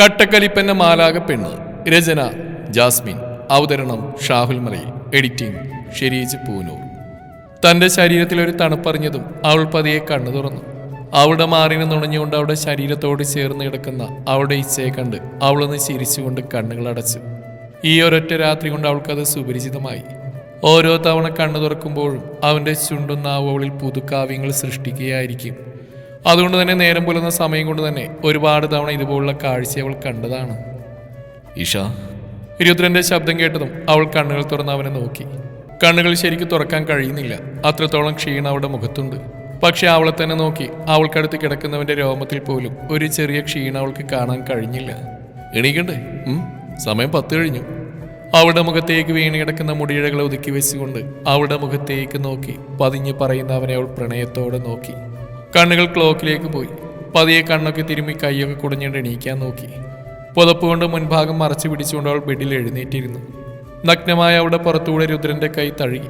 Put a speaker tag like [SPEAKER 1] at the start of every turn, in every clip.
[SPEAKER 1] കട്ടക്കലിപ്പന്റെ മാലാക പെണ്ണ് രചന ജാസ്മിൻ. അവതരണം ഷാഹുൽ മലയിൽ എഡിറ്റിംഗ് ഷെരീജ് പൂനൂർ. തന്റെ ശരീരത്തിൽ ഒരു തണുപ്പറിഞ്ഞതും അവൾ പതിയെ കണ്ണു തുറന്നു. അവളുടെ മാറിന് നുണഞ്ഞുകൊണ്ട് അവളുടെ ശരീരത്തോട് ചേർന്ന് കിടക്കുന്ന അവളുടെ ഇച്ഛയെ കണ്ട് അവളൊന്ന് ചിരിച്ചുകൊണ്ട് കണ്ണുകൾ അടച്ചു. ഈ ഒരൊറ്റ രാത്രി കൊണ്ട് അവൾക്കത് സുപരിചിതമായി. ഓരോ തവണ കണ്ണു തുറക്കുമ്പോഴും അവന്റെ ചുണ്ടുന്ന അവളിൽ പുതുക്കാവ്യങ്ങൾ സൃഷ്ടിക്കുകയായിരിക്കും. അതുകൊണ്ട് തന്നെ നേരം പുലർന്ന സമയം കൊണ്ട് തന്നെ ഒരുപാട് തവണ ഇതുപോലുള്ള കാഴ്ച അവൾ കണ്ടതാണ്. ഇഷ രുദ്രന്റെ ശബ്ദം കേട്ടതും അവൾ കണ്ണുകൾ തുറന്ന് അവനെ നോക്കി. കണ്ണുകൾ ശരിക്കും തുറക്കാൻ കഴിയുന്നില്ല. അത്രത്തോളം ക്ഷീണം അവളുടെ മുഖത്തുണ്ട്. പക്ഷെ അവളെ തന്നെ നോക്കി അവൾക്കടുത്ത് കിടക്കുന്നവന്റെ രോമത്തിൽ പോലും ഒരു ചെറിയ ക്ഷീണം അവൾക്ക് കാണാൻ കഴിഞ്ഞില്ല. എണീക്കണ്ടേ? സമയം പത്ത് കഴിഞ്ഞു. അവളുടെ മുഖത്തേക്ക് വീണ് കിടക്കുന്ന മുടിയിഴകളെ ഒതുക്കി വെച്ചുകൊണ്ട് അവളുടെ മുഖത്തേക്ക് നോക്കി പതിഞ്ഞ് പറയുന്ന അവനെ അവൾ പ്രണയത്തോടെ നോക്കി. കണ്ണുകൾ ക്ലോക്കിലേക്ക് പോയി. പതിയെ കണ്ണൊക്കെ തിരുമ്മി കൈയൊക്കെ കുടഞ്ഞുകൊണ്ട് എണീക്കാൻ നോക്കി. പുതപ്പ് കൊണ്ട് മുൻഭാഗം മറച്ചു പിടിച്ചുകൊണ്ട് അവൾ ബെഡിൽ എഴുന്നേറ്റിരുന്നു. നഗ്നമായ അവിടെ പുറത്തൂടെ രുദ്രന്റെ കൈ തഴുകി.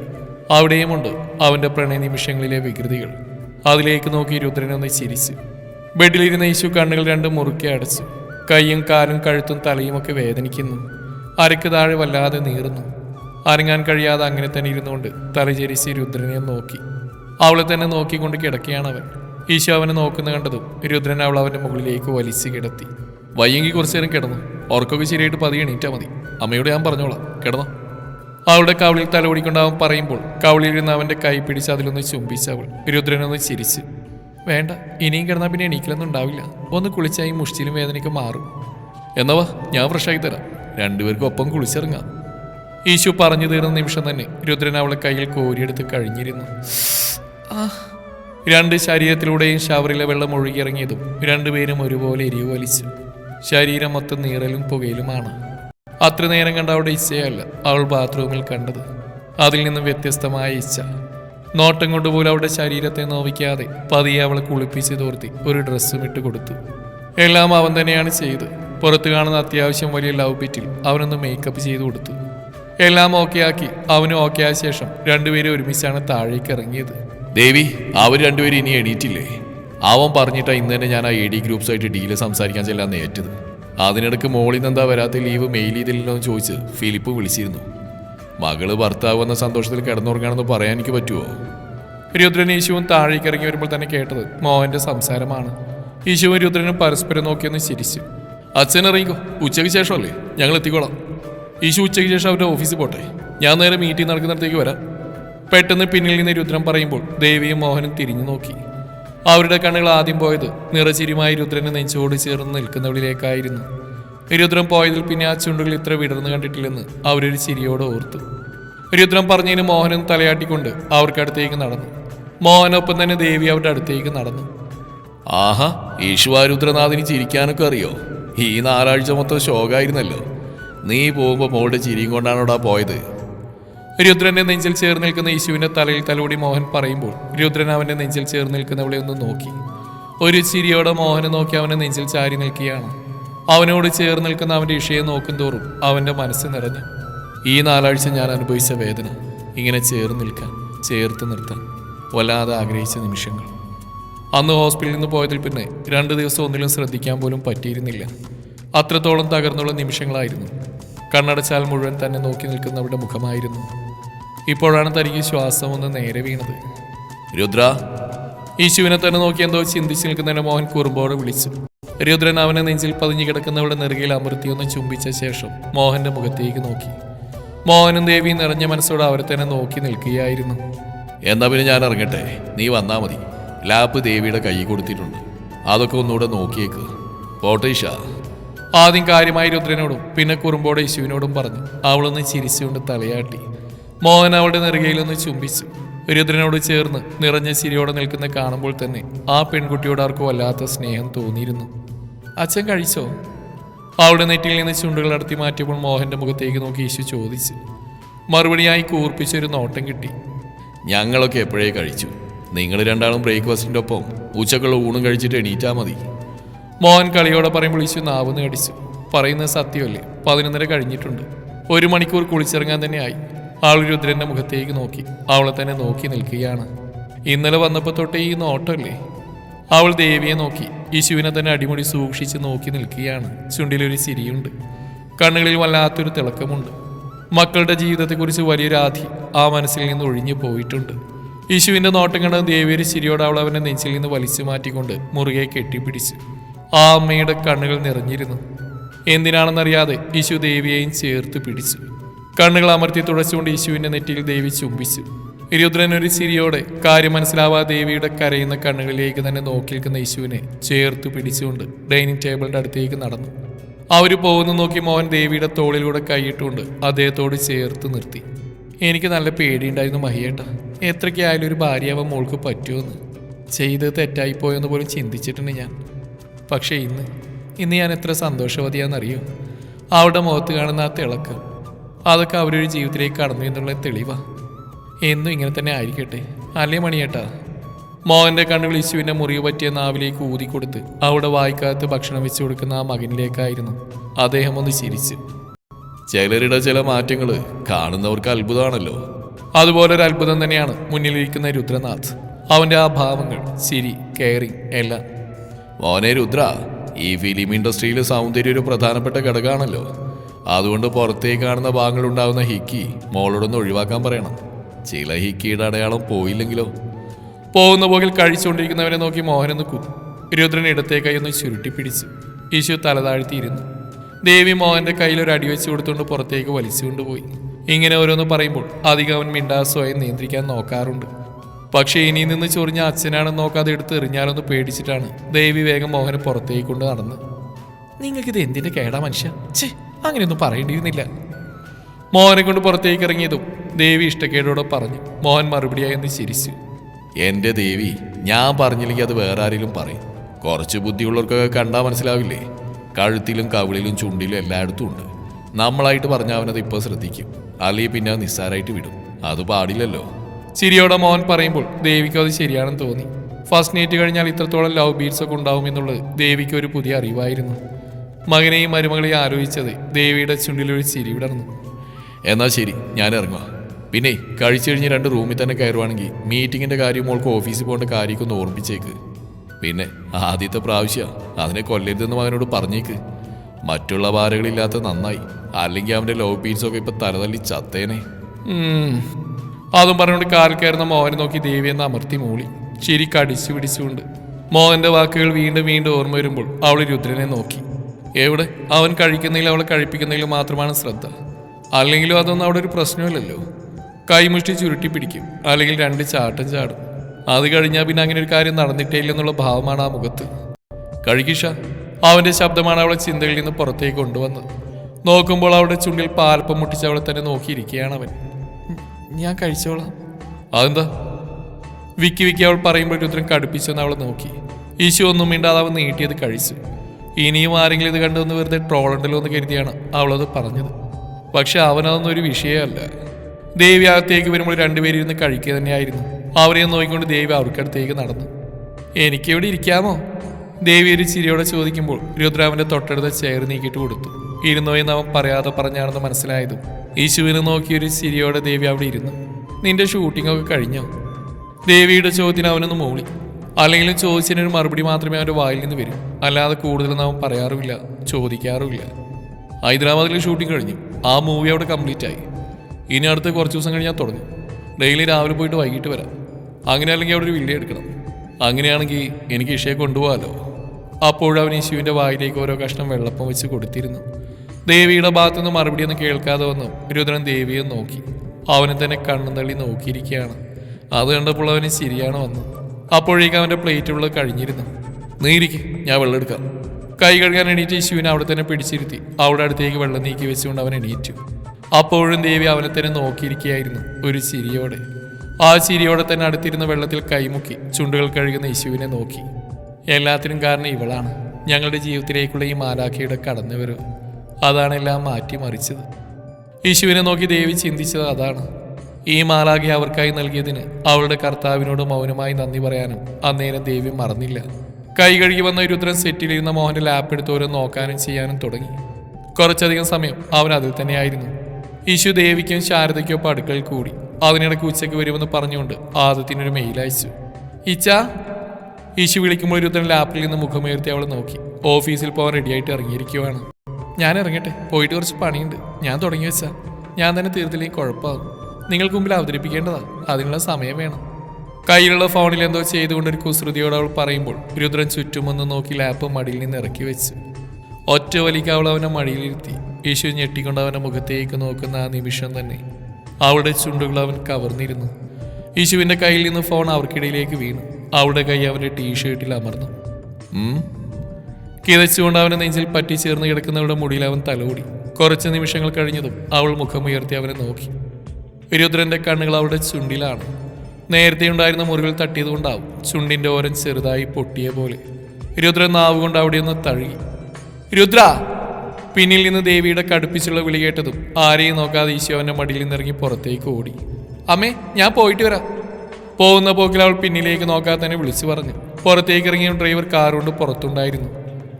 [SPEAKER 1] അവിടെയുമുണ്ട് അവന്റെ പ്രണയ നിമിഷങ്ങളിലെ വികൃതികൾ. അതിലേക്ക് നോക്കി രുദ്രനൊന്ന് ചിരിച്ചു. ബെഡിലിരുന്ന യേശു കണ്ണുകൾ രണ്ടും മുറുക്കി അടച്ചു. കൈയും കാലും കഴുത്തും തലയും ഒക്കെ വേദനിക്കുന്നു. അരക്ക് താഴെ വല്ലാതെ നീറുന്നു. അരങ്ങാൻ കഴിയാതെ അങ്ങനെ തന്നെ ഇരുന്നുകൊണ്ട് തലചരിച്ച് രുദ്രനെ നോക്കി. അവളെ തന്നെ നോക്കിക്കൊണ്ട് കിടക്കുകയാണ് അവൻ. ഈശോ അവനെ നോക്കുന്ന കണ്ടതും രുദ്രൻ അവൾ അവന്റെ മുകളിലേക്ക് വലിച്ചു കിടത്തി. വയ്യെങ്കിൽ കുറച്ചു നേരം കിടന്നു. ഓർക്കൊക്കെ ശരിയായിട്ട് പതിയെ എണീറ്റാൽ മതി. അമ്മയോട് ഞാൻ പറഞ്ഞോളാം. കിടന്നോ. അവളുടെ കവളിൽ തലോടിക്കൊണ്ട് അവൻ പറയുമ്പോൾ കവിളിലിരുന്ന് അവന്റെ കൈ പിടിച്ച് അതിലൊന്ന് ചുംബിച്ച് അവൾ രുദ്രനൊന്ന് ചിരിച്ച് വേണ്ട ഇനിയും കിടന്നാൽ പിന്നെ എണീക്കലൊന്നും ഉണ്ടാവില്ല. ഒന്ന് കുളിച്ചായി മുഷ്ടിലും വേദനയ്ക്ക് മാറും. എന്നവാ ഞാൻ ഫ്രഷായി തരാം. രണ്ടുപേർക്കും ഒപ്പം കുളിച്ചിറങ്ങാം. ഈശു പറഞ്ഞു തീർന്ന നിമിഷം തന്നെ രുദ്രൻ അവളെ കയ്യിൽ കോരിയെടുത്ത് കഴിഞ്ഞിരുന്നു. ആ. രണ്ട് ശരീരത്തിലൂടെയും ഷവറിലെ വെള്ളം ഒഴുകിയിറങ്ങിയതും രണ്ടുപേരും ഒരുപോലെ എരിവ് വലിച്ചു. ശരീരം മൊത്തം നീറലും പുകയിലുമാണ്. അത്ര നേരം കണ്ട അവിടെ ഇച്ഛയല്ല അവൾ ബാത്റൂമിൽ കണ്ടത്. അതിൽ നിന്നും വ്യത്യസ്തമായ ഇച്ഛ. നോട്ടം കൊണ്ടുപോലും അവളുടെ ശരീരത്തെ നോവിക്കാതെ പതിയെ അവളെ കുളിപ്പിച്ച് തോർത്തി ഒരു ഡ്രസ്സും ഇട്ട് കൊടുത്തു. എല്ലാം അവൻ തന്നെയാണ് ചെയ്ത്. പുറത്ത് കാണുന്ന അത്യാവശ്യം വലിയ ലവ് ബിറ്റിൽ അവനൊന്ന് മേക്കപ്പ് ചെയ്ത് കൊടുത്തു. എല്ലാം ഓക്കെ ആക്കി. അവനും ഓക്കെ ആയ ശേഷം രണ്ടുപേരും ഒരുമിച്ചാണ് താഴേക്ക് ഇറങ്ങിയത്. ദേവി അവർ രണ്ടുപേരും ഇനി എണീറ്റില്ലേ? അവൻ പറഞ്ഞിട്ടാ ഇന്ന് തന്നെ ഞാൻ ആ എ ഡി ഗ്രൂപ്പ്സായിട്ട് ഡീൽ സംസാരിക്കാൻ ചെല്ലാന്ന് ഏറ്റത് അതിനിടക്ക് മോളിൽ നിന്ന് എന്താ വരാത്ത ലീവ് മെയിൽ ചെയ്തില്ലല്ലോ എന്ന് ചോദിച്ച് ഫിലിപ്പ് വിളിച്ചിരുന്നു. മകൾ ഭർത്താവ് എന്ന സന്തോഷത്തിൽ കിടന്നുറങ്ങാണെന്ന് പറയാൻ എനിക്ക് പറ്റുമോ രുദ്രൻ യേശുവും താഴേക്ക് ഇറങ്ങി വരുമ്പോൾ തന്നെ കേട്ടത് മോഹന്റെ സംസാരമാണ്. യേശുവും രുദ്രനും പരസ്പരം നോക്കിയൊന്ന് ചിരിച്ചു. അച്ഛൻ ഇറങ്ങിക്കോ. ഉച്ചയ്ക്ക് ശേഷമല്ലേ? ഞങ്ങൾ എത്തിക്കോളാം. ഈശു ഉച്ചയ്ക്ക് ശേഷം അവരുടെ ഓഫീസിൽ പോട്ടെ. ഞാൻ നേരെ മീറ്റിംഗ് നടക്കുന്നിടത്തേക്ക് വരാം. പെട്ടെന്ന് പിന്നിൽ നിന്ന് രുദ്രൻ പറയുമ്പോൾ ദേവിയും മോഹനും തിരിഞ്ഞു നോക്കി. അവരുടെ കണ്ണുകൾ ആദ്യം പോയത് നിറചിരിമായി രുദ്രന് നെഞ്ചോട് ചേർന്ന് നിൽക്കുന്നവളിലേക്കായിരുന്നു. രുദ്രം പോയതിൽ പിന്നെ ആ ചുണ്ടുകൾ ഇത്ര വിടർന്നു കണ്ടിട്ടില്ലെന്ന് അവരൊരു ചിരിയോട് ഓർത്തു. രുദ്രം പറഞ്ഞതിന് മോഹനും തലയാട്ടിക്കൊണ്ട് അവർക്കടുത്തേക്ക് നടന്നു. മോഹനൊപ്പം തന്നെ ദേവി അവരുടെ അടുത്തേക്ക് നടന്നു. ആഹാ ഈശ്വരുദ്രനാഥിന് ചിരിക്കാനൊക്കെ അറിയോ? ഈ ഞായറാഴ്ച മൊത്തം ശോകായിരുന്നല്ലോ. നീ പോകുമ്പോൾ മോളുടെ ചിരിയും കൊണ്ടാണോടാ പോയത്? രുദ്രന്റെ നെഞ്ചിൽ ചേർന്ന് നിൽക്കുന്ന യേശുവിന്റെ തലയിൽ തലോടി മോഹൻ പറയുമ്പോൾ രുദ്രൻ അവന്റെ നെഞ്ചിൽ ചേർന്ന് നിൽക്കുന്നവളെ ഒന്ന് നോക്കി. ഒരു ചിരിയോടെ മോഹനെ നോക്കി അവനെ നെഞ്ചിൽ ചാരി നിൽക്കുകയാണ്. അവനോട് ചേർന്ന് നിൽക്കുന്ന അവന്റെ ഇഷയെ നോക്കും തോറും അവന്റെ മനസ്സ് നിറഞ്ഞു. ഈ നാലാഴ്ച ഞാൻ അനുഭവിച്ച വേദന ഇങ്ങനെ ചേർന്ന് നിൽക്കാൻ ചേർത്ത് നിർത്താൻ വല്ലാതെ ആഗ്രഹിച്ച നിമിഷങ്ങൾ. അന്ന് ഹോസ്പിറ്റലിൽ നിന്ന് പോയതിൽ പിന്നെ രണ്ട് ദിവസം ഒന്നിലും ശ്രദ്ധിക്കാൻ പോലും പറ്റിയിരുന്നില്ല. അത്രത്തോളം തകർന്നുള്ള നിമിഷങ്ങളായിരുന്നു. കണ്ണടച്ചാൽ മുഴുവൻ തന്നെ നോക്കി നിൽക്കുന്നവരുടെ മുഖമായിരുന്നു. ഇപ്പോഴാണ് തനിക്ക് ശ്വാസം ഒന്ന് നേരെ വീണത്. രുദ്ര. യേശുവിനെ തന്നെ നോക്കി എന്തോ ചിന്തിച്ചു നിൽക്കുന്നതിന് മോഹൻ കുറുമ്പോടെ വിളിച്ചു. രുദ്രൻ അവനെ നെഞ്ചിൽ പതിഞ്ഞു കിടക്കുന്നവളുടെ നെറുകയിൽ അമൃത്തി ഒന്ന് ചുംബിച്ച ശേഷം മോഹന്റെ മുഖത്തേക്ക് നോക്കി. മോഹനും ദേവിയും നിറഞ്ഞ മനസ്സോടെ അവരെ തന്നെ നോക്കി നിൽക്കുകയായിരുന്നു. എന്നാ പിന്നെ ഞാൻ ഇറങ്ങട്ടെ? നീ വന്നാ മതി. ലാപ്പ് ദേവിയുടെ കൈ കൊടുത്തിട്ടുണ്ട്. അതൊക്കെ ഒന്നുകൂടെ നോക്കിയേക്ക്. പോട്ടേഷ ആദ്യം കാര്യമായി രുദ്രനോടും പിന്നെ കുറുമ്പോടെ യേശുവിനോടും പറഞ്ഞു. അവളൊന്ന് ചിരിച്ചുകൊണ്ട് തലയാട്ടി. മോഹൻ അവളുടെ നെറുകയിലൊന്ന് ചുംബിച്ചു. രുദ്രനോട് ചേർന്ന് നിറഞ്ഞ ചിരിയോടെ നിൽക്കുന്ന കാണുമ്പോൾ തന്നെ ആ പെൺകുട്ടിയോട് ആർക്കും വല്ലാത്ത സ്നേഹം തോന്നിയിരുന്നു. അച്ഛൻ കഴിച്ചോ? അവളുടെ നെറ്റിയിൽ നിന്ന് ചുണ്ടുകൾ അടത്തി മാറ്റിയപ്പോൾ മോഹന്റെ മുഖത്തേക്ക് നോക്കി യേശു ചോദിച്ചു. മറുപടിയായി കൂർപ്പിച്ചൊരു നോട്ടം കിട്ടി. ഞങ്ങളൊക്കെ എപ്പോഴേ കഴിച്ചു? നിങ്ങൾ രണ്ടാളും ബ്രേക്ക്ഫാസ്റ്റിന്റെ ഒപ്പം ഉച്ചക്കുള്ള ഊണും കഴിച്ചിട്ട് എണീറ്റാ മതി. മോഹൻ കളിയോടെ പറയുമ്പോൾ യേശു നാവുന്ന് കടിച്ചു പറയുന്നത് സത്യമല്ലേ? പതിനൊന്നര കഴിഞ്ഞിട്ടുണ്ട്. ഒരു മണിക്കൂർ കുളിച്ചിറങ്ങാൻ തന്നെ ആയി. ആൾ രുദ്രന്റെ മുഖത്തേക്ക് നോക്കി. അവളെ തന്നെ നോക്കി നിൽക്കുകയാണ്. ഇന്നലെ വന്നപ്പോൾ തൊട്ടേ ഈ നോട്ടല്ലേ അവൾ ദേവിയെ നോക്കി. യശുവിനെ തന്നെ അടിമുടി സൂക്ഷിച്ച് നോക്കി നിൽക്കുകയാണ്. ചുണ്ടിലൊരു ചിരിയുണ്ട്. കണ്ണുകളിൽ വല്ലാത്തൊരു തിളക്കമുണ്ട്. മക്കളുടെ ജീവിതത്തെക്കുറിച്ച് വലിയൊരു ആധി ആ മനസ്സിൽ നിന്ന് ഒഴിഞ്ഞു പോയിട്ടുണ്ട്. യേശുവിന്റെ നോട്ടം കണ്ട് ദേവിയൊരു ചിരിയോടെ അവൾ അവനെ നെഞ്ചിൽ നിന്ന് വലിച്ചു മാറ്റിക്കൊണ്ട് മുറുകെ കെട്ടിപ്പിടിച്ചു ആ അമ്മയുടെ കണ്ണുകൾ നിറഞ്ഞിരുന്നു. എന്തിനാണെന്നറിയാതെ യേശു ദേവിയെയും ചേർത്ത് പിടിച്ചു. കണ്ണുകൾ അമർത്തി തുടച്ചുകൊണ്ട് യേശുവിന്റെ നെറ്റിയിൽ ദേവി ചുംബിച്ചു. രുദ്രൻ ഒരു ചിരിയോടെ കാര്യം മനസ്സിലാവാ ദേവിയുടെ കരയുന്ന കണ്ണുകളിലേക്ക് തന്നെ നോക്കി നിൽക്കുന്ന യേശുവിനെ ചേർത്ത് പിടിച്ചുകൊണ്ട് ഡൈനിങ് ടേബിളിന്റെ അടുത്തേക്ക് നടന്നു. അവർ പോകുന്നു നോക്കി മോഹൻ ദേവിയുടെ തോളിലൂടെ കൈയിട്ടുകൊണ്ട് അദ്ദേഹത്തോട് ചേർത്ത് നിർത്തി. എനിക്ക് നല്ല പേടിയുണ്ടായിരുന്നു മഹിയേട്ട. എത്രയ്ക്കായാലും ഒരു ഭാര്യയാവാൻ മോൾക്ക് പറ്റുമെന്ന്. ചെയ്ത് തെറ്റായിപ്പോയെന്ന് പോലും ചിന്തിച്ചിട്ടുണ്ട് ഞാൻ. പക്ഷേ ഇന്ന് ഇന്ന് ഞാൻ എത്ര സന്തോഷവതിയാണെന്നറിയോ? അവളുടെ മുഖത്ത് കാണുന്ന ആ തിളക്കം. അതൊക്കെ അവരൊരു ജീവിതത്തിലേക്ക് കടന്നു എന്നുള്ള തെളിവാ. എന്നും ഇങ്ങനെ തന്നെ ആയിരിക്കട്ടെ. അല്ലേ മണിയേട്ടാ? മോഹന്റെ കണ്ണുകൾ യേശുവിന്റെ മുറിവ് പറ്റിയ നാവിലേക്ക് ഊതിക്കൊടുത്ത് അവിടെ വായിക്കാത്ത ഭക്ഷണം വെച്ചു കൊടുക്കുന്ന ആ മകനിലേക്കായിരുന്നു അദ്ദേഹം ഒന്ന് ചിരിച്ചു. ചിലരുടെ ചില മാറ്റങ്ങൾ കാണുന്നവർക്ക് അത്ഭുതമാണല്ലോ. അതുപോലെ ഒരു അത്ഭുതം തന്നെയാണ് മുന്നിലിരിക്കുന്ന രുദ്രനാഥ്. അവന്റെ ആ ഭാവങ്ങൾ ചിരി കെയറിങ് എല്ലാം. മോനെ രുദ്ര ഈ ഫിലിം ഇൻഡസ്ട്രിയിലെ സൗന്ദര്യം ഒരു പ്രധാനപ്പെട്ട ഘടകമാണല്ലോ. അതുകൊണ്ട് പുറത്തേക്ക് കാണുന്ന ഭാഗങ്ങൾ ഉണ്ടാകുന്ന ഹിക്കി മോളോടൊന്ന് ഒഴിവാക്കാൻ പറയണം. ചില ഹിക്കിയുടെ അടയാളം പോയില്ലെങ്കിലോ? പോകുന്ന പോകിൽ കഴിച്ചുകൊണ്ടിരിക്കുന്നവനെ നോക്കി മോഹനൊന്ന് കുത്തി രുദ്രൻ ഇടത്തേക്കായി ഒന്ന് ചുരുട്ടിപ്പിടിച്ചു യേശു തലതാഴ്ത്തിയിരുന്നു ദേവി മോഹന്റെ കയ്യിൽ ഒരു അടി വെച്ച് കൊടുത്തുകൊണ്ട് പുറത്തേക്ക് വലിച്ചുകൊണ്ടുപോയി ഇങ്ങനെ ഓരോന്ന് പറയുമ്പോൾ അധികം അവൻ മിണ്ടാ സ്വയം നിയന്ത്രിക്കാൻ നോക്കാറുണ്ട്. പക്ഷേ ഇനി നിന്ന് ചൊറിഞ്ഞ അച്ഛനാണ് നോക്കാതെ എടുത്ത് എറിഞ്ഞാലൊന്ന് പേടിച്ചിട്ടാണ് ദേവി വേഗം മോഹനെ പുറത്തേക്ക് കൊണ്ട് നടന്ന്. നിങ്ങൾക്കിത് എന്തിന്റെ കേടാ മനുഷ്യ? ഛേ അങ്ങനെയൊന്നും പറയേണ്ടിയിരുന്നില്ല. മോഹനെ കൊണ്ട് പുറത്തേക്ക് ഇറങ്ങിയതും ദേവി ഇഷ്ടക്കേടോടെ പറഞ്ഞു മോഹൻ മറുപടിയായി ഒന്ന് ചിരിച്ചു. എന്റെ ദേവി ഞാൻ പറഞ്ഞില്ലെങ്കിൽ അത് വേറെ ആരെങ്കിലും പറയും. കുറച്ച് ബുദ്ധിയുള്ളവർക്കൊക്കെ കണ്ടാൽ മനസ്സിലാവില്ലേ? കഴുത്തിലും കവിളിലും ചുണ്ടിലും എല്ലായിടത്തും ഉണ്ട്. നമ്മളായിട്ട് പറഞ്ഞ അവനത് ഇപ്പോൾ ശ്രദ്ധിക്കും. അല്ലെങ്കിൽ പിന്നെ നിസ്സാരായിട്ട് വിടും. അത് പാടില്ലല്ലോ. ചിരിയോടെ മോഹൻ പറയുമ്പോൾ ദേവിക്ക് അത് ശരിയാണെന്ന് തോന്നി. ഫസ്റ്റ് നൈറ്റ് കഴിഞ്ഞാൽ ഇത്രത്തോളം ലവ് ബീറ്റ്സ് ഒക്കെ ഉണ്ടാവും എന്നുള്ളത് ദേവിക്ക് ഒരു പുതിയ അറിവായിരുന്നു. മകനെയും മരുമകളെയും ആലോചിച്ചത് ദേവിയുടെ ചുണ്ടിലൊരു ചിരി വിടർന്നു. എന്നാ ശരി ഞാൻ ഇറങ്ങുക പിന്നെ കഴിച്ചു കഴിഞ്ഞ് രണ്ട് റൂമിൽ തന്നെ കയറുവാണെങ്കിൽ മീറ്റിങ്ങിന്റെ കാര്യം മോൾക്ക് ഓഫീസിൽ പോകേണ്ട കാര്യമൊക്കെ ഓർമ്മിച്ചേക്ക്. പിന്നെ ആദ്യത്തെ പ്രാവശ്യം അതിനെ കൊല്ലരുതെന്ന് മകനോട് പറഞ്ഞേക്ക്. മറ്റുള്ള ഭാരകളില്ലാത്ത നന്നായി. അല്ലെങ്കിൽ അവന്റെ ലവ് ഒക്കെ ഇപ്പൊ തലതല്ലി ചത്തേനെ. അതും പറഞ്ഞുകൊണ്ട് കാറിൽ കയറുന്ന മോഹനെ നോക്കി ദേവി എന്ന് അമർത്തി മൂളി. ചിരി കടിച്ചു പിടിച്ചുകൊണ്ട് മോഹന്റെ വാക്കുകൾ വീണ്ടും വീണ്ടും ഓർമ്മ വരുമ്പോൾ അവൾ രുദ്രനെ നോക്കി. എവിടെ? അവൻ കഴിക്കുന്നതിൽ അവളെ കഴിപ്പിക്കുന്നതിൽ മാത്രമാണ് ശ്രദ്ധ. അല്ലെങ്കിലും അതൊന്നും അവിടെ ഒരു പ്രശ്നമില്ലല്ലോ. കൈമുഷ്ടി ചുരുട്ടി പിടിക്കും. അല്ലെങ്കിൽ രണ്ട് ചാട്ടം ചാടും. അത് കഴിഞ്ഞാൽ പിന്നെ അങ്ങനെ ഒരു കാര്യം നടന്നിട്ടേ ഇല്ലെന്നുള്ള ഭാവമാണ് ആ മുഖത്ത്. കഴിക്കിഷ അവന്റെ ശബ്ദമാണ് അവളെ ചിന്തകളിൽ നിന്ന് പുറത്തേക്ക് കൊണ്ടുവന്നത്. നോക്കുമ്പോൾ അവളുടെ ചുണ്ടിൽ പാൽപ്പം മുട്ടിച്ച് അവളെ തന്നെ നോക്കിയിരിക്കുകയാണ് അവൻ. ഞാൻ കഴിച്ചോളാം. അതെന്താ? വിക്കി വിക്കി അവൾ പറയുമ്പോൾ രുദ്രൻ കടുപ്പിച്ചെന്ന് അവളെ നോക്കി. ഈശോ ഒന്നും മിണ്ടാതെ അവൻ നീട്ടിയത് കഴിച്ചു. ഇനിയും ആരെങ്കിലും ഇത് കണ്ടുവന്ന് വെറുതെ ട്രോളുണ്ടല്ലോ എന്ന് കരുതിയാണ് അവളത് പറഞ്ഞത്. പക്ഷെ അവനതൊന്നും ഒരു വിഷയമല്ല. ദേവി അകത്തേക്ക് വരുമ്പോൾ രണ്ടുപേരും ഇരുന്ന് കഴിക്കുക തന്നെയായിരുന്നു. അവരെയും നോക്കിക്കൊണ്ട് ദേവി അവർക്കടുത്തേക്ക് നടന്നു. എനിക്കിവിടെ ഇരിക്കാമോ? ദേവി ഒരു ചിരിയോടെ ചോദിക്കുമ്പോൾ രുദ്ര അവന്റെ തൊട്ടടുത്ത ചെയർ നീക്കിയിട്ട് കൊടുത്തു. ഇരുന്നോ എന്ന് അവൻ പറയാതെ പറഞ്ഞാണെന്ന് മനസ്സിലായതും യേശുവിനെ നോക്കി ഒരു ചിരിയോടെ ദേവി അവിടെ ഇരുന്നു. നിന്റെ ഷൂട്ടിംഗ് ഒക്കെ കഴിഞ്ഞോ? ദേവിയുടെ ചോദ്യത്തിന് അവനൊന്ന് മൂളി. അല്ലെങ്കിലും ചോദിച്ചതിനൊരു മറുപടി മാത്രമേ അവന്റെ വായിൽ നിന്ന് വരൂ. അല്ലാതെ കൂടുതലൊന്നും അവൻ പറയാറുമില്ല ചോദിക്കാറുമില്ല. ഹൈദരാബാദിലെ ഷൂട്ടിംഗ് കഴിഞ്ഞു. ആ മൂവി അവിടെ കംപ്ലീറ്റ് ആയി. ഇനി അടുത്ത് കുറച്ച് ദിവസം കഴിഞ്ഞാൽ തുടങ്ങും. ഡെയിലി രാവിലെ പോയിട്ട് വൈകിട്ട് വരാം. അങ്ങനെ അല്ലെങ്കിൽ അവിടെ ഒരു വില്ല എടുക്കണം. അങ്ങനെയാണെങ്കിൽ എനിക്ക് ഇഷയെ കൊണ്ടുപോകാമല്ലോ അപ്പോഴവൻ യേശുവിന്റെ വായിലേക്ക് ഓരോ കഷ്ണം വെള്ളപ്പം വെച്ച് കൊടുത്തിരുന്നു. ദേവിയുടെ ഭാഗത്തുനിന്ന് മറുപടിയൊന്നും കേൾക്കാതെ വന്നു രുദ്രൻ ദേവിയെ നോക്കി. അവനെ തന്നെ കണ്ണും തള്ളി നോക്കിയിരിക്കുകയാണ്. അത് കണ്ടപ്പോൾ അവന് ശരിയാണ് വന്നു അപ്പോഴേക്കും അവന്റെ പ്ലേറ്റുള്ളത് കഴിഞ്ഞിരുന്നു. നീരിക്ക് ഞാൻ വെള്ളം എടുക്കാം. കൈ കഴുകാൻ എണീറ്റ് യേശുവിനെ അവിടെ തന്നെ പിടിച്ചിരുത്തി. അവിടെ അടുത്തേക്ക് വെള്ളം നീക്കി വെച്ചുകൊണ്ട് അവൻ എണീറ്റു. അപ്പോഴും ദേവി അവനെ തന്നെ നോക്കിയിരിക്കുകയായിരുന്നു ഒരു ചിരിയോടെ. ആ ചിരിയോടെ തന്നെ അടുത്തിരുന്ന വെള്ളത്തിൽ കൈമുക്കി ചുണ്ടുകൾ കഴുകുന്ന യേശുവിനെ നോക്കി. എല്ലാത്തിനും കാരണം ഇവളാണ്. ഞങ്ങളുടെ ജീവിതത്തിലേക്കുള്ള ഈ മാലാഖയുടെ കടന്നുവരവ്. അതാണ് എല്ലാം മാറ്റിമറിച്ചത്. യേശുവിനെ നോക്കി ദേവി ചിന്തിച്ചത് അതാണ്. ഈ മാലാഖി അവർക്കായി നൽകിയതിന് അവളുടെ കർത്താവിനോട് മൗനമായി നന്ദി പറയാനും അന്നേരം ദേവി മറന്നില്ല. കൈ കഴുകി വന്ന രുദ്രൻ സെറ്റിലിരുന്ന മോഹന്റെ ലാപ്പ് എടുത്ത് ഓരോ നോക്കാനും ചെയ്യാനും തുടങ്ങി. കുറച്ചധികം സമയം അവൻ അതിൽ തന്നെയായിരുന്നു ഈശു ദേവിക്കും ശാരദയ്ക്കൊപ്പം അടുക്കൽ കൂടി. അതിനിടയ്ക്ക് ഉച്ചയ്ക്ക് വരുമെന്ന് പറഞ്ഞുകൊണ്ട് ആദത്തിനൊരു മെയിൽ അയച്ചു. ഇച്ച ഈശു വിളിക്കുമ്പോൾ രുദ്രൻ ലാപ്പിൽ നിന്ന് മുഖമുയർത്തി അവളെ നോക്കി. ഓഫീസിൽ പോകാൻ റെഡിയായിട്ട് ഇറങ്ങിയിരിക്കുവാണ്. ഞാൻ ഇറങ്ങട്ടെ. പോയിട്ട് കുറച്ച് പണിയുണ്ട്. ഞാൻ തുടങ്ങി വെച്ചാ. ഞാൻ തന്നെ തീർത്തില്ലെങ്കിൽ കുഴപ്പമാകും. നിങ്ങൾക്ക് മുമ്പിൽ അവതരിപ്പിക്കേണ്ടതാ. അതിനുള്ള സമയം വേണം. കയ്യിലുള്ള ഫോണിൽ എന്തോ ചെയ്തുകൊണ്ട് ഒരു കുസൃതിയോട് അവൾ പറയുമ്പോൾ രുദ്രൻ ചുറ്റുമൊന്ന് നോക്കി ലാപ്പ് മടിയിൽ നിന്ന് ഇറക്കി വെച്ചു. ഒറ്റ വലിക്ക് അവൾ അവനെ മടിയിലിരുത്തി. യേശു ഞെട്ടിക്കൊണ്ട് അവന്റെ മുഖത്തേക്ക് നോക്കുന്ന ആ നിമിഷം തന്നെ അവളുടെ ചുണ്ടുകൾ അവൻ കവർന്നിരുന്നു. യേശുവിന്റെ കയ്യിൽ നിന്ന് ഫോൺ അവർക്കിടയിലേക്ക് വീണു. അവളുടെ കൈ അവന്റെ ടീഷർട്ടിൽ അമർന്നു. കിതച്ചുകൊണ്ട് അവനെ നെഞ്ചിൽ പറ്റി ചേർന്ന് കിടക്കുന്നവളുടെ മുടിയിൽ അവൻ തലോടി. കുറച്ച് നിമിഷങ്ങൾ കഴിഞ്ഞതും അവൾ മുഖമുയർത്തി അവനെ നോക്കി. രുദ്രന്റെ കണ്ണുകൾ അവളുടെ ചുണ്ടിലാണ്. നേരത്തെ ഉണ്ടായിരുന്ന മുറികൾ തട്ടിയതുകൊണ്ടാവും ചുണ്ടിന്റെ ഓരം ചെറുതായി പൊട്ടിയ പോലെ. രുദ്രൻ നാവുകൊണ്ട് അവിടെ ഒന്ന് തഴുകി. രുദ്ര! പിന്നിൽ നിന്ന് ദേവിയുടെ കടുപ്പിച്ചുള്ള വിളി കേട്ടതും ആരെയും നോക്കാതെ ഈശോ മടിയിൽ നിന്നിറങ്ങി പുറത്തേക്ക് ഓടി. അമ്മേ ഞാൻ പോയിട്ട് വരാം. പോകുന്ന പോക്കിൽ അവൾ പിന്നിലേക്ക് നോക്കാതെ തന്നെ വിളിച്ചു പറഞ്ഞു. പുറത്തേക്ക് ഇറങ്ങിയ ഡ്രൈവർ കാർ കൊണ്ട് പുറത്തുണ്ടായിരുന്നു.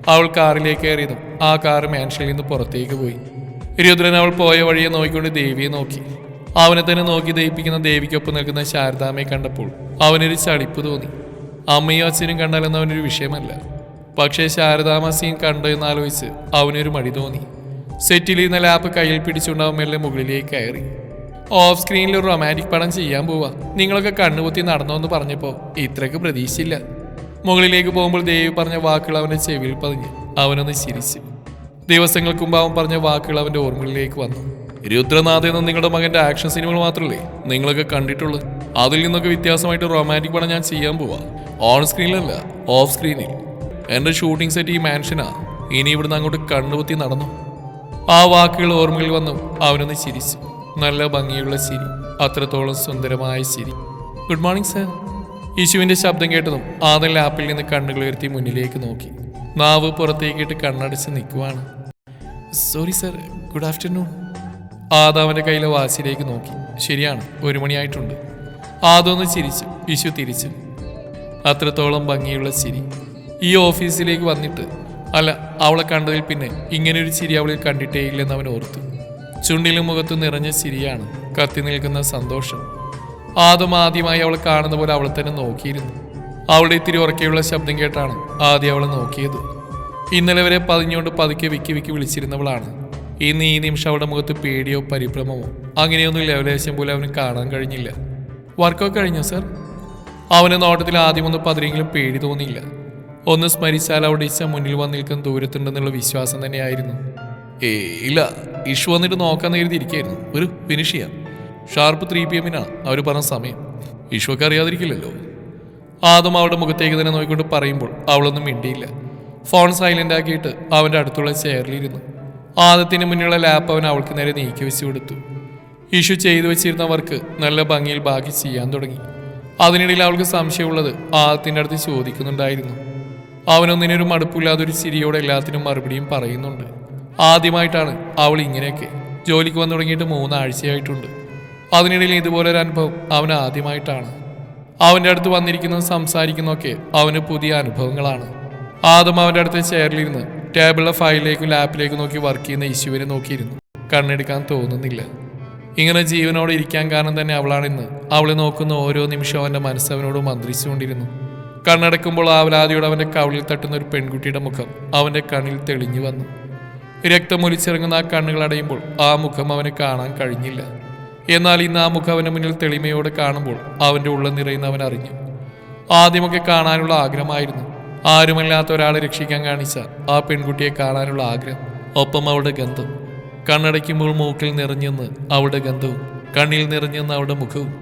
[SPEAKER 1] അവൾ കാറിലേക്ക് കയറിയതും ആ കാർ മാൻഷനിൽ നിന്ന് പുറത്തേക്ക് പോയി. രുദ്രൻ അവൾ പോയ വഴിയെ നോക്കിക്കൊണ്ട് ദേവിയെ നോക്കി. അവനെ തന്നെ നോക്കി ദയിപ്പിക്കുന്ന ദേവിക്കൊപ്പം നിൽക്കുന്ന ശാരദാമ്മയെ കണ്ടപ്പോൾ അവനൊരു ചളിപ്പ് തോന്നി. അമ്മയും അച്ഛനും കണ്ടാലെന്ന് അവനൊരു വിഷയമല്ല. പക്ഷേ ശാരദാമ്മ സീൻ കണ്ടോ എന്ന് ആലോചിച്ച് അവനൊരു മടി തോന്നി. സെറ്റിൽ ഇരുന്ന ലാപ്പ് കയ്യിൽ പിടിച്ചുകൊണ്ട് അവൻ മെല്ലെ മുകളിലേക്ക് കയറി. ഓഫ് സ്ക്രീനിൽ ഒരു റൊമാന്റിക് പടം ചെയ്യാൻ പോവാ. നിങ്ങളൊക്കെ കണ്ണുപൊത്തി നടന്നോ എന്ന് പറഞ്ഞപ്പോൾ ഇത്രയ്ക്ക് പ്രതീക്ഷയില്ല. മുകളിലേക്ക് പോകുമ്പോൾ ദേവി പറഞ്ഞ വാക്കുകൾ അവന്റെ ചെവിയിൽ പതിഞ്ഞ് അവനൊന്ന് ചിരിച്ചു. ദിവസങ്ങൾക്ക് മുമ്പ് അവൻ പറഞ്ഞ വാക്കുകൾ അവന്റെ ഓർമ്മകളിലേക്ക് വന്നു. രുദ്രനാഥ് എന്ന നിങ്ങളുടെ മകന്റെ ആക്ഷൻ സിനിമകൾ മാത്രമല്ലേ നിങ്ങളൊക്കെ കണ്ടിട്ടുള്ളത് അതിൽ നിന്നൊക്കെ വ്യത്യാസമായിട്ട് റൊമാന്റിക് പടം ഞാൻ ചെയ്യാൻ പോവാ. ഓൺ സ്ക്രീനിലല്ല ഓഫ് സ്ക്രീനിൽ എന്റെ ഷൂട്ടിംഗ് സെറ്റ് ഈ മാൻഷനാ ഇനി ഇവിടുന്ന് അങ്ങോട്ട് കണ്ണുപൊത്തി നടന്നു. ആ വാക്കുകൾ ഓർമ്മയിൽ വന്നു. അവനൊന്ന് ചിരിച്ചു. നല്ല ഭംഗിയുള്ള ചിരി. അത്രത്തോളം സുന്ദരമായ ചിരി. ഗുഡ് മോർണിംഗ് സർ യേശുവിന്റെ ശബ്ദം കേട്ടതും ആദ്യം ലാപ്പിൽ നിന്ന് കണ്ണുകൾ ഉയർത്തി മുന്നിലേക്ക് നോക്കി. നാവ് പുറത്തേക്കിട്ട് കണ്ണടച്ച് നിൽക്കുവാണ്. സോറി സർ ഗുഡ് ആഫ്റ്റർനൂൺ ആദാവിന്റെ കയ്യിലെ വാശിയിലേക്ക് നോക്കി. ശരിയാണ് ഒരു മണിയായിട്ടുണ്ട്. ആദൊന്ന് ചിരിച്ചു വിശു തിരിച്ചു. അത്രത്തോളം ഭംഗിയുള്ള ചിരി. ഈ ഓഫീസിലേക്ക് വന്നിട്ട് അല്ല അവളെ കണ്ടതിൽ പിന്നെ ഇങ്ങനെയൊരു ചിരി അവളിൽ കണ്ടിട്ടേ ഇല്ലെന്ന് അവൻ ഓർത്തു. ചുണ്ടിലും മുഖത്തും നിറഞ്ഞ ചിരിയാണ് കത്തി നിൽക്കുന്ന സന്തോഷം. ആദ്യം ആദ്യമായി അവളെ കാണുന്ന പോലെ അവളെ തന്നെ നോക്കിയിരുന്നു. അവളുടെ ഇത്തിരി ഉറക്കെയുള്ള ശബ്ദം കേട്ടാണ് ആദ്യം അവളെ നോക്കിയത്. ഇന്നലെ വരെ പതിഞ്ഞുകൊണ്ട് പതുക്കെ വിക്കി വിക്കി വിളിച്ചിരുന്നവളാണ് ഇന്ന് ഈ നിമിഷം അവളുടെ മുഖത്ത് പേടിയോ പരിഭ്രമമോ? അങ്ങനെയൊന്നും ലെവലേശം പോലും അവന് കാണാൻ കഴിഞ്ഞില്ല. വർക്കൊക്കെ കഴിഞ്ഞോ സർ അവന് നോട്ടത്തിൽ ആദ്യമൊന്ന് പതിരെങ്കിലും പേടി തോന്നിയില്ല. ഒന്ന് സ്മരിച്ചാൽ അവിടെ ഇച്ച മുന്നിൽ വന്ന് നിൽക്കാൻ ദൂരത്തുണ്ടെന്നുള്ള വിശ്വാസം തന്നെയായിരുന്നു. ഏ ഇല്ല. ഇഷു വന്നിട്ട് നോക്കാൻ എഴുതിയിരിക്കായിരുന്നു ഒരു ഫിനിഷ് ചെയ്യാം. ഷാർപ്പ് ത്രീ പി എമ്മിനാണ് അവർ പറഞ്ഞ സമയം. ഇഷുവൊക്കെ അറിയാതിരിക്കില്ലല്ലോ. ആദ്യം അവളുടെ മുഖത്തേക്ക് തന്നെ നോക്കിക്കൊണ്ട് പറയുമ്പോൾ അവളൊന്നും മിണ്ടിയില്ല. ഫോൺ സൈലന്റ് ആക്കിയിട്ട് അവന്റെ അടുത്തുള്ള ചെയറിലിരുന്നു ആദത്തിന് മുന്നിലുള്ള ലാപ്പ് അവൻ അവൾക്ക് നേരെ നീക്കി വെച്ചു കൊടുത്തു. ഇഷു ചെയ്തു വെച്ചിരുന്നവർക്ക് നല്ല ഭംഗിയിൽ ബാക്കി ചെയ്യാൻ തുടങ്ങി. അതിനിടയിൽ അവൾക്ക് സംശയമുള്ളത് ആദത്തിന്റെ അടുത്ത് ചോദിക്കുന്നുണ്ടായിരുന്നു. അവനൊന്നിനൊരു മടുപ്പില്ലാതെ ഒരു ചിരിയോടെ എല്ലാത്തിനും മറുപടിയും പറയുന്നുണ്ട്. ആദ്യമായിട്ടാണ് അവൾ ഇങ്ങനെയൊക്കെ. ജോലിക്ക് വന്നു തുടങ്ങിയിട്ട് മൂന്നാഴ്ചയായിട്ടുണ്ട്. അതിനിടയിൽ ഇതുപോലൊരു അനുഭവം അവൻ ആദ്യമായിട്ടാണ്. അവന്റെ അടുത്ത് വന്നിരിക്കുന്നതും സംസാരിക്കുന്നതൊക്കെ അവന് പുതിയ അനുഭവങ്ങളാണ്. ആദ്യം അവന്റെ അടുത്ത് ചെയറിലിരുന്ന് ടേബിളിലെ ഫയലിലേക്കും ലാപ്പിലേക്കും നോക്കി വർക്ക് ചെയ്യുന്ന ഈശുവിനെ നോക്കിയിരുന്നു. കണ്ണെടുക്കാൻ തോന്നുന്നില്ല. ഇങ്ങനെ ജീവനോടെ ഇരിക്കാൻ കാരണം തന്നെ അവളാണെന്ന് അവളെ നോക്കുന്ന ഓരോ നിമിഷവും അവന്റെ മനസ്സ് അവനോട് മന്ത്രിച്ചുകൊണ്ടിരുന്നു. കണ്ണടക്കുമ്പോൾ ആവലാതിയോട് അവന്റെ കവളിൽ തട്ടുന്ന ഒരു പെൺകുട്ടിയുടെ മുഖം അവന്റെ കണ്ണിൽ തെളിഞ്ഞു വന്നു. രക്തമൊലിച്ചിറങ്ങുന്ന ആ കണ്ണുകളടയുമ്പോൾ ആ മുഖം അവന് കാണാൻ കഴിഞ്ഞില്ല. എന്നാൽ ഇന്ന് ആ മുഖം അവന്റെ മുന്നിൽ തെളിമയോടെ കാണുമ്പോൾ അവന്റെ ഉള്ളം നിറയുന്ന അവൻ അറിഞ്ഞു. ആദ്യമൊക്കെ കാണാനുള്ള ആഗ്രഹമായിരുന്നു. ആരുമല്ലാത്ത ഒരാളെ രക്ഷിക്കാൻ കാണിച്ച ആ പെൺകുട്ടിയെ കാണാനുള്ള ആഗ്രഹം ഒപ്പം അവളുടെ ഗന്ധം കണ്ണടയ്ക്കുമ്പോൾ മൂക്കിൽ നിറഞ്ഞെന്ന് അവളുടെ ഗന്ധവും കണ്ണിൽ നിറഞ്ഞെന്ന് അവളുടെ മുഖവും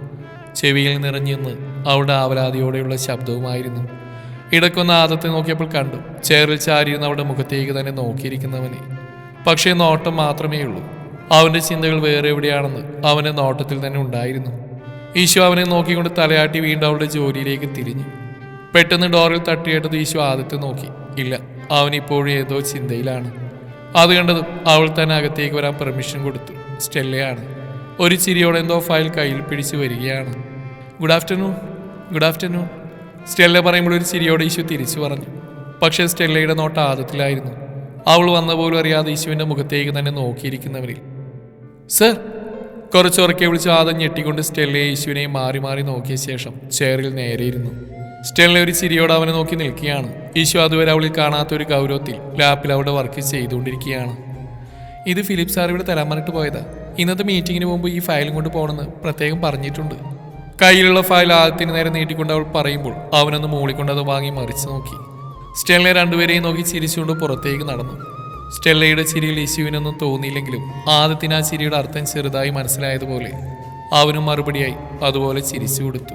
[SPEAKER 1] ചെവിയിൽ നിറഞ്ഞെന്ന് അവളുടെ ആവലാതിയോടെയുള്ള ശബ്ദവുമായിരുന്നു. ഇടക്കൊന്ന് ആദത്തെ നോക്കിയപ്പോൾ കണ്ടു ചേറിൽ ചാരിയിരുന്ന അവളുടെ മുഖത്തേക്ക് തന്നെ നോക്കിയിരിക്കുന്നവനെ. പക്ഷേ നോട്ടം മാത്രമേ ഉള്ളൂ അവന്റെ ചിന്തകൾ വേറെ എവിടെയാണെന്ന് അവന്റെ നോട്ടത്തിൽ തന്നെ ഉണ്ടായിരുന്നു. ഈശോ അവനെ നോക്കിക്കൊണ്ട് തലയാട്ടി വീണ്ടും അവളുടെ ജോലിയിലേക്ക് തിരിഞ്ഞു. പെട്ടെന്ന് ഡോറിൽ തട്ടിയിട്ടത് ഈശോ ആദ്യത്തെ നോക്കി. ഇല്ല അവൻ ഇപ്പോഴും ഏതോ ചിന്തയിലാണ്. അത് കണ്ടതും അവൾ തന്നെ അകത്തേക്ക് വരാൻ പെർമിഷൻ കൊടുത്തു. സ്റ്റെല്ലയാണ്. ഒരു ചിരിയോടെ എന്തോ ഫയൽ കയ്യിൽ പിടിച്ചു വരികയാണ്. Good afternoon good afternoon Stella പറയുമ്പോൾ ഒരു ചിരിയോടെ ഈശോ തിരിച്ചു പറഞ്ഞു. പക്ഷേ സ്റ്റെല്ലയുടെ നോട്ട ആദത്തിലായിരുന്നു. അവൾ വന്ന പോലും അറിയാതെ ഈശുവിന്റെ മുഖത്തേക്ക് തന്നെ നോക്കിയിരിക്കുന്നവരിൽ. സർ കുറച്ചുറക്കെ വിളിച്ച് ആദം ഞെട്ടിക്കൊണ്ട് സ്റ്റെല്ലയെ ഈശുവിനെയും മാറി മാറി നോക്കിയ ശേഷം ചെയറിൽ നേരെയിരുന്നു സ്റ്റെല്ല ഒരു ചിരിയോടെ അവനെ നോക്കി നിൽക്കുകയാണ്. ഈശോ അതുവരെ അവളിൽ കാണാത്ത ഒരു ഗൗരവത്തിൽ ലാപ്പിൽ അവിടെ വർക്ക് ചെയ്തുകൊണ്ടിരിക്കുകയാണ്. ഇത് ഫിലിപ്പ് സാർ ഇവിടെ തരാൻ പോയതാ. ഇന്നത്തെ മീറ്റിങ്ങിന് മുമ്പ് ഈ ഫയലും കൊണ്ട് പോകണമെന്ന് പ്രത്യേകം പറഞ്ഞിട്ടുണ്ട്. കയ്യിലുള്ള ഫയൽ ആദ്യത്തിന് നേരെ നീട്ടിക്കൊണ്ട് അവൾ പറയുമ്പോൾ അവനൊന്ന് മൂളിക്കൊണ്ട് അത് വാങ്ങി മറിച്ച് നോക്കി. സ്റ്റെല്ലെ രണ്ടുപേരെയും നോക്കി ചിരിച്ചുകൊണ്ട് പുറത്തേക്ക് നടന്നു. സ്റ്റെല്ലയുടെ ചിരിയിൽ ഇശുവിനൊന്നും തോന്നിയില്ലെങ്കിലും ആദ്യത്തിന് ആ ചിരിയുടെ അർത്ഥം ചെറുതായി മനസ്സിലായതുപോലെ അവനും മറുപടിയായി അതുപോലെ ചിരിച്ചു കൊടുത്തു.